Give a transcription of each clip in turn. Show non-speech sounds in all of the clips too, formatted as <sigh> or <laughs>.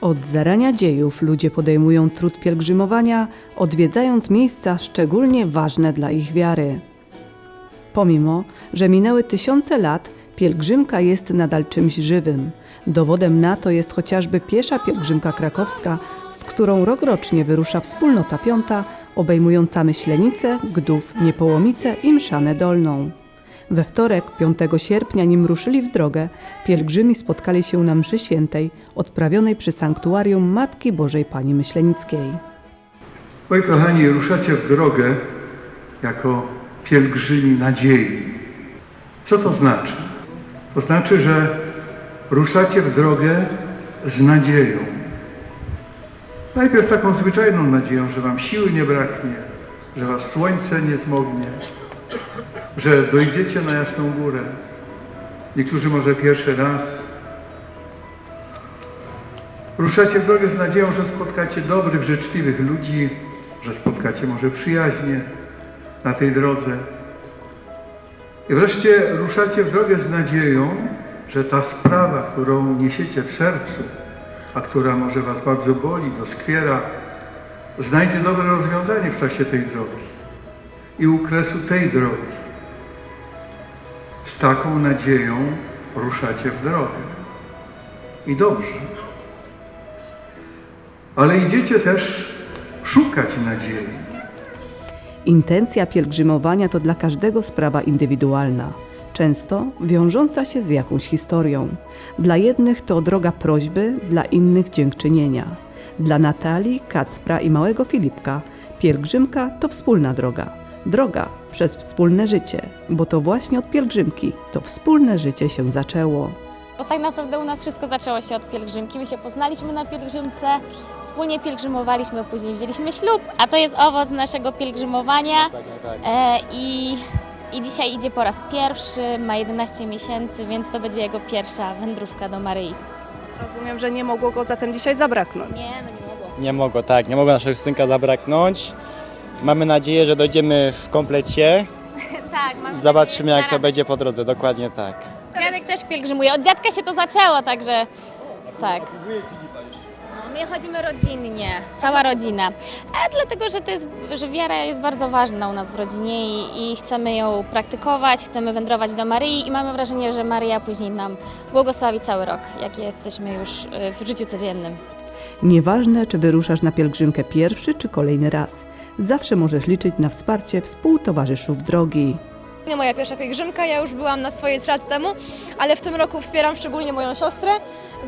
Od zarania dziejów ludzie podejmują trud pielgrzymowania, odwiedzając miejsca szczególnie ważne dla ich wiary. Pomimo, że minęły tysiące lat, pielgrzymka jest nadal czymś żywym. Dowodem na to jest chociażby piesza pielgrzymka krakowska, z którą rokrocznie wyrusza wspólnota piąta, obejmująca Myślenicę, Gdów, Niepołomicę i Mszanę Dolną. We wtorek, 5 sierpnia, nim ruszyli w drogę, pielgrzymi spotkali się na mszy świętej, odprawionej przy sanktuarium Matki Bożej Pani Myślenickiej. Moi kochani, ruszacie w drogę jako pielgrzymi nadziei. Co to znaczy? To znaczy, że ruszacie w drogę z nadzieją. Najpierw taką zwyczajną nadzieją, że wam siły nie braknie, że was słońce nie zmognie, że dojdziecie na jasną górę. Niektórzy może pierwszy raz. Ruszacie w drogę z nadzieją, że spotkacie dobrych, życzliwych ludzi, że spotkacie może przyjaźnie na tej drodze. I wreszcie ruszacie w drogę z nadzieją, że ta sprawa, którą niesiecie w sercu, a która może Was bardzo boli, doskwiera, znajdzie dobre rozwiązanie w czasie tej drogi i u kresu tej drogi. Z taką nadzieją ruszacie w drogę. I dobrze. Ale idziecie też szukać nadziei. Intencja pielgrzymowania to dla każdego sprawa indywidualna, często wiążąca się z jakąś historią. Dla jednych to droga prośby, dla innych dziękczynienia. Dla Natalii, Kacpra i małego Filipka pielgrzymka to wspólna droga. Droga przez wspólne życie, bo to właśnie od pielgrzymki to wspólne życie się zaczęło. Bo tak naprawdę u nas wszystko zaczęło się od pielgrzymki. My się poznaliśmy na pielgrzymce, wspólnie pielgrzymowaliśmy, później wzięliśmy ślub, a to jest owoc naszego pielgrzymowania. E, i, I dzisiaj idzie po raz pierwszy, ma 11 miesięcy, więc to będzie jego pierwsza wędrówka do Maryi. Rozumiem, że nie mogło go zatem dzisiaj zabraknąć. Nie, no nie mogło. Nie mogło, tak, nie mogło naszego synka zabraknąć. Mamy nadzieję, że dojdziemy w komplecie. <laughs> Tak, mam Zobaczymy, jak to będzie. po drodze, dokładnie tak. Dziadek też pielgrzymuje. Od dziadka się to zaczęło, także tak. No, my chodzimy rodzinnie, cała rodzina. A dlatego, że, to jest, że wiara jest bardzo ważna u nas w rodzinie i, i chcemy ją praktykować, chcemy wędrować do Maryi i mamy wrażenie, że Maryja później nam błogosławi cały rok, jak jesteśmy już y, w życiu codziennym. Nieważne, czy wyruszasz na pielgrzymkę pierwszy czy kolejny raz, zawsze możesz liczyć na wsparcie współtowarzyszów drogi. Nie moja pierwsza pielgrzymka, ja już byłam na swojej trzy lata temu, ale w tym roku wspieram szczególnie moją siostrę,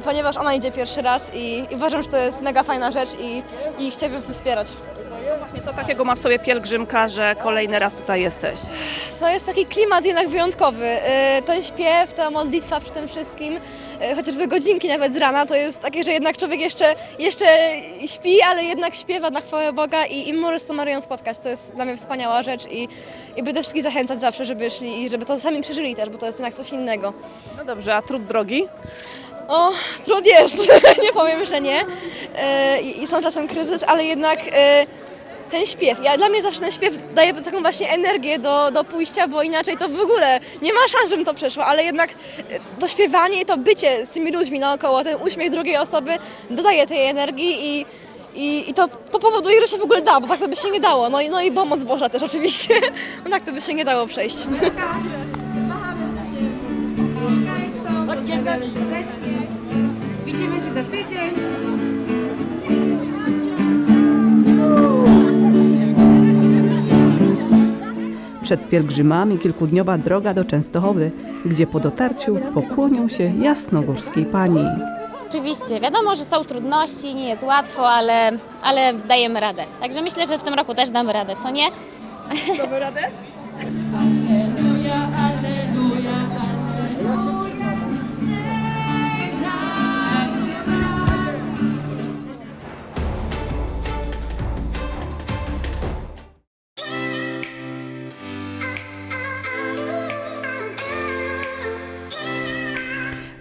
ponieważ ona idzie pierwszy raz i, i uważam, że to jest mega fajna rzecz i, i w tym wspierać. Właśnie co takiego ma w sobie pielgrzymka, że kolejny raz tutaj jesteś? To jest taki klimat jednak wyjątkowy. Yy, Ten śpiew, ta modlitwa przy tym wszystkim, yy, chociażby godzinki nawet z rana, to jest takie, że jednak człowiek jeszcze, jeszcze śpi, ale jednak śpiewa na chwałę Boga i, i może z tą Maryją spotkać. To jest dla mnie wspaniała rzecz i, i będę wszystkich zachęcać zawsze, żeby szli i żeby to sami przeżyli też, bo to jest jednak coś innego. No dobrze, a trud drogi? O, trud jest, <laughs> nie powiem, że nie. E, I i są czasem kryzys, ale jednak e, ten śpiew, ja, dla mnie zawsze ten śpiew daje taką właśnie energię do, do pójścia, bo inaczej to w ogóle nie ma szans, żebym to przeszło, ale jednak e, to śpiewanie i to bycie z tymi ludźmi naokoło, ten uśmiech drugiej osoby dodaje tej energii i, i, i to, to powoduje, że się w ogóle da, bo tak to by się nie dało. No i, no i pomoc Boża też oczywiście, bo <laughs> tak to by się nie dało przejść. Widzimy się za tydzień. Przed pielgrzymami kilkudniowa droga do Częstochowy, gdzie po dotarciu pokłonią się jasnogórskiej pani. Oczywiście, wiadomo, że są trudności, nie jest łatwo, ale, ale dajemy radę. Także myślę, że w tym roku też damy radę, co nie? Damy radę? <laughs>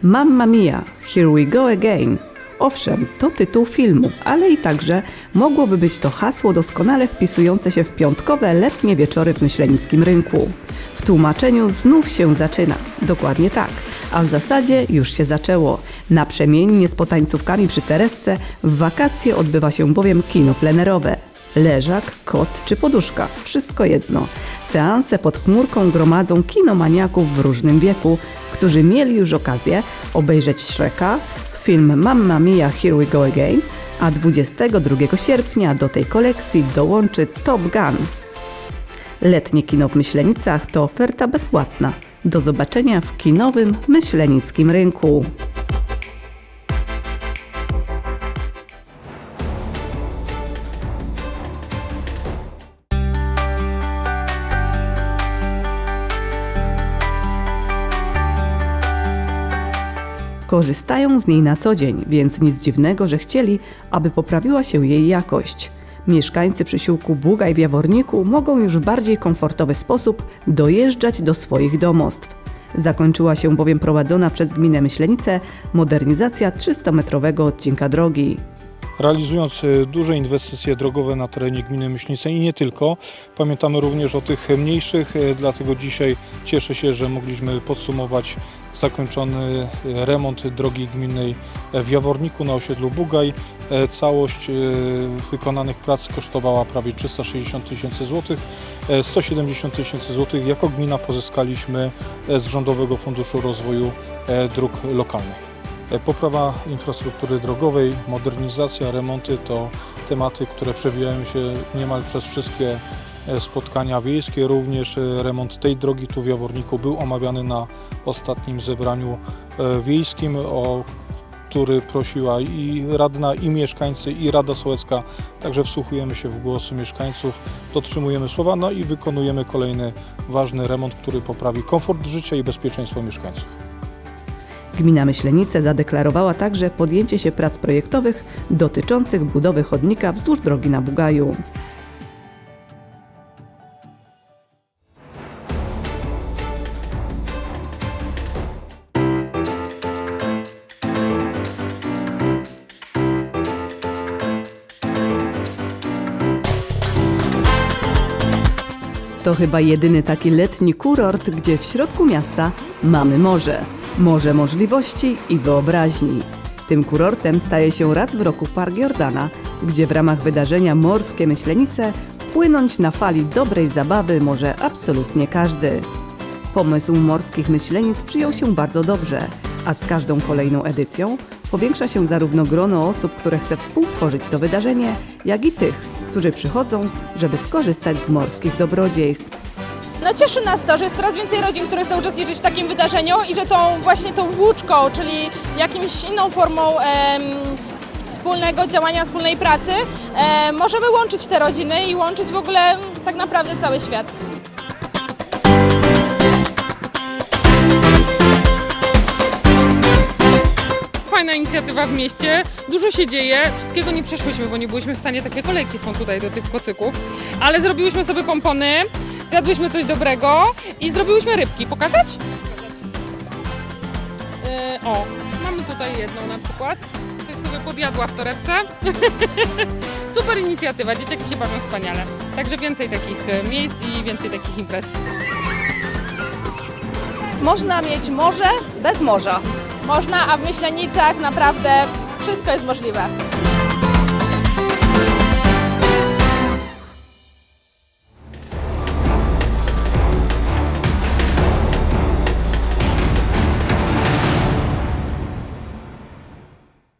Mamma Mia, Here We Go Again. Owszem, to tytuł filmu, ale i także mogłoby być to hasło doskonale wpisujące się w piątkowe letnie wieczory w myślenickim rynku. W tłumaczeniu znów się zaczyna. Dokładnie tak. A w zasadzie już się zaczęło. Naprzemiennie z potańcówkami przy Teresce w wakacje odbywa się bowiem kino plenerowe. Leżak, koc czy poduszka, wszystko jedno. Seanse pod chmurką gromadzą kinomaniaków w różnym wieku, którzy mieli już okazję obejrzeć Shreka, film Mamma Mia Here We Go Again, a 22 sierpnia do tej kolekcji dołączy Top Gun. Letnie kino w Myślenicach to oferta bezpłatna. Do zobaczenia w kinowym myślenickim rynku. Korzystają z niej na co dzień, więc nic dziwnego, że chcieli, aby poprawiła się jej jakość. Mieszkańcy przysiłku Bugaj w Jaworniku mogą już w bardziej komfortowy sposób dojeżdżać do swoich domostw. Zakończyła się bowiem prowadzona przez gminę Myślenice modernizacja 300-metrowego odcinka drogi. realizując e, duże inwestycje drogowe na terenie gminy Myślnice i nie tylko. Pamiętamy również o tych mniejszych, e, dlatego dzisiaj cieszę się, że mogliśmy podsumować zakończony e, remont drogi gminnej w Jaworniku na osiedlu Bugaj. E, Całość e, wykonanych prac kosztowała prawie 360 tysięcy złotych. E, 170 tysięcy złotych jako gmina pozyskaliśmy z Rządowego Funduszu Rozwoju Dróg Lokalnych. Poprawa infrastruktury drogowej, modernizacja, remonty to tematy, które przewijają się niemal przez wszystkie spotkania wiejskie. Również e, remont tej drogi tu w Jaworniku był omawiany na ostatnim zebraniu e, wiejskim, o który prosiła i radna, i mieszkańcy, i Rada Sołecka. Także wsłuchujemy się w głosy mieszkańców, dotrzymujemy słowa, no i wykonujemy kolejny ważny remont, który poprawi komfort życia i bezpieczeństwo mieszkańców. Gmina Myślenice zadeklarowała także podjęcie się prac projektowych dotyczących budowy chodnika wzdłuż drogi na Bugaju. To chyba jedyny taki letni kurort, gdzie w środku miasta mamy morze. Morze możliwości i wyobraźni. Tym kurortem staje się raz w roku Park Jordana, gdzie w ramach wydarzenia Morskie Myślenice płynąć na fali dobrej zabawy może absolutnie każdy. Pomysł morskich myślenic przyjął się bardzo dobrze, a z każdą kolejną edycją powiększa się zarówno grono osób, które chce współtworzyć to wydarzenie, jak i tych, którzy przychodzą, żeby skorzystać z morskich dobrodziejstw. No cieszy nas to, że jest coraz więcej rodzin, które chcą uczestniczyć w takim wydarzeniu i że tą właśnie tą włóczką, czyli jakimś inną formą em, wspólnego działania, wspólnej pracy, e, możemy łączyć te rodziny i łączyć w ogóle tak naprawdę cały świat. Inicjatywa w mieście, dużo się dzieje, wszystkiego nie przeszłyśmy, bo nie byliśmy w stanie, takie kolejki są tutaj do tych kocyków, ale zrobiłyśmy sobie pompony, zjadłyśmy coś dobrego i zrobiłyśmy rybki. Pokazać? Yy, o, mamy tutaj jedną na przykład, coś sobie podjadła w torebce. <laughs> Super inicjatywa, dzieciaki się bawią wspaniale. Także więcej takich e, miejsc i więcej takich imprez. Można mieć morze bez morza. Można, a w Myślenicach naprawdę wszystko jest możliwe.